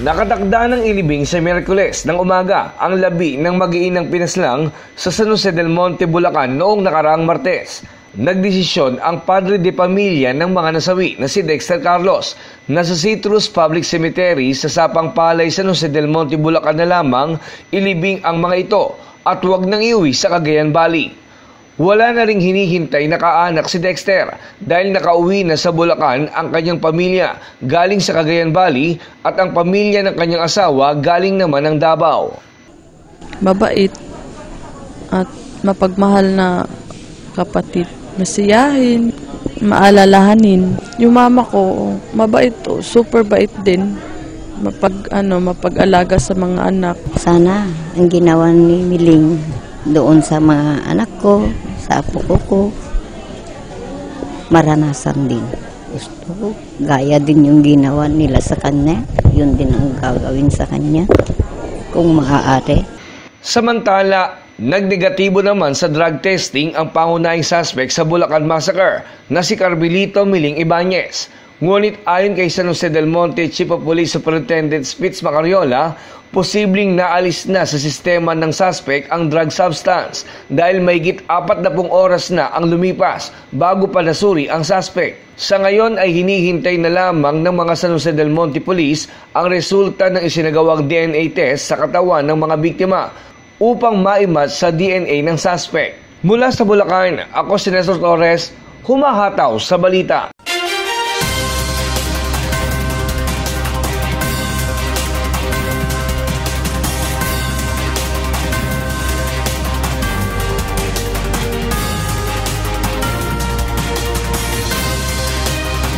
Nakatakda ng ilibing sa Miyerkules ng umaga ang labi ng mag-iinang pinaslang sa San Jose del Monte, Bulacan noong nakaraang Martes. Nagdesisyon ang padre de pamilya ng mga nasawi na si Dexter Carlos na sa Citrus Public Cemetery sa Sapang Palay, San Jose del Monte, Bulacan na lamang ilibing ang mga ito at huwag nang iuwi sa Cagayan Valley. Wala na ring hinihintay na kaanak si Dexter dahil nakauwi na sa Bulacan ang kanyang pamilya galing sa Cagayan Valley at ang pamilya ng kanyang asawa galing naman ng Davao. Mabait at mapagmahal na kapatid. Masiyahin, maalalahanin. Yung mama ko, mabait to, super bait din. Mapag, ano, mapag-alaga sa mga anak. Sana ang ginawa ni Miling doon sa mga anak ko, sa apo ko ko, maranasan din. Gusto ko, gaya din yung ginawa nila sa kanya, yun din ang gagawin sa kanya, kung maaari. Samantala, nagnegatibo naman sa drug testing ang pangunahing suspect sa Bulacan Massacre na si Carmelito Miling Ibanez. Ngunit ayon kay San Jose del Monte Chief of Police Superintendent Spitz Macariola, posibleng naalis na sa sistema ng suspect ang drug substance dahil mayigit apat na pong oras na ang lumipas bago pa nasuri ang suspect. Sa ngayon ay hinihintay na lamang ng mga San Jose del Monte Police ang resulta ng isinagawang DNA test sa katawan ng mga biktima upang maimatch sa DNA ng suspect. Mula sa Bulacan, ako si Nestor Torres, humahataw sa balita.